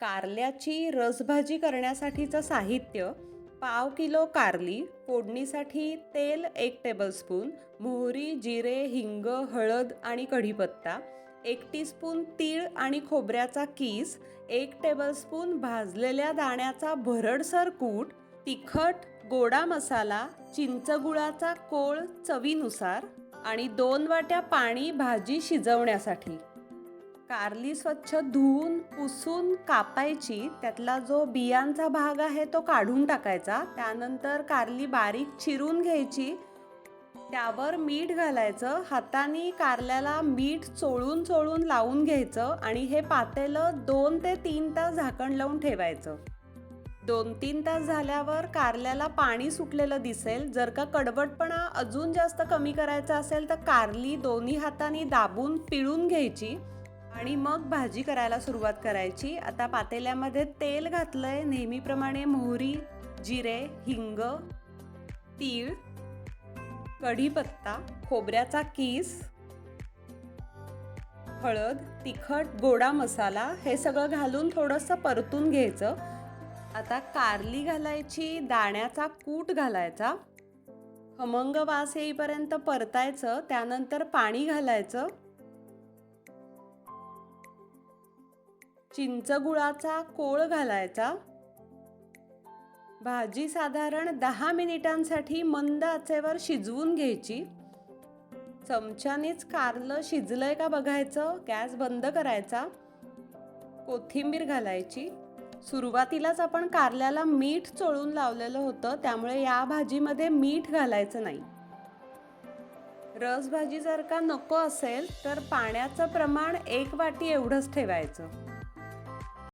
कारल्याची रसभाजी करण्यासाठीचं साहित्य पाव किलो कारली फोडणीसाठी तेल एक टेबलस्पून मोहरी जिरे हिंग हळद आणि कढीपत्ता एक टीस्पून तीळ आणि खोबऱ्याचा कीस एक टेबलस्पून भाजलेल्या दाण्याचा भरडसर कूट तिखट गोडा मसाला चिंचगुळाचा कोळ चवीनुसार आणि दोन वाट्या पाणी भाजी शिजवण्यासाठी. कारली स्वच्छ धुवून पुसून कापायची त्यातला जो बियांचा भाग आहे तो काढून टाकायचा. त्यानंतर कारली बारीक चिरून घ्यायची. त्यावर मीठ घालायचं. हाताने कारल्याला मीठ चोळून चोळून लावून घ्यायचं आणि हे पातेलं दोन ते तीन तास झाकण लावून ठेवायचं. दोन तीन तास झाल्यावर कारल्याला पाणी सुटलेलं दिसेल. जर का कडवटपणा अजून जास्त कमी करायचा असेल तर कारली दोन्ही हाताने दाबून पिळून घ्यायची. आणि मग भाजी करायला सुरुवात करायची. आता पातेल्यामध्ये तेल घातलंय. नेहमीप्रमाणे मोहरी जिरे हिंग तीळ कढीपत्ता खोबऱ्याचा कीस हळद तिखट गोडा मसाला हे सगळं घालून थोडंसं परतून घ्यायचं. आता कारली घालायची दाण्याचा कूट घालायचा. खमंग वास येईपर्यंत परतायचं. त्यानंतर पाणी घालायचं. चिंचगुळाचा कोळ घालायचा. भाजी साधारण दहा मिनिटांसाठी मंद आचेवर शिजवून घ्यायची. चमच्यानेच कारलं शिजलंय का बघायचं? गॅस बंद करायचा. कोथिंबीर घालायची. सुरुवातीलाच आपण कारल्याला मीठ चोळून लावलेलं होतं त्यामुळे या भाजीमध्ये मीठ घालायचं नाही. रसभाजी जर का नको असेल तर पाण्याचं प्रमाण एक वाटी एवढंच ठेवायचं.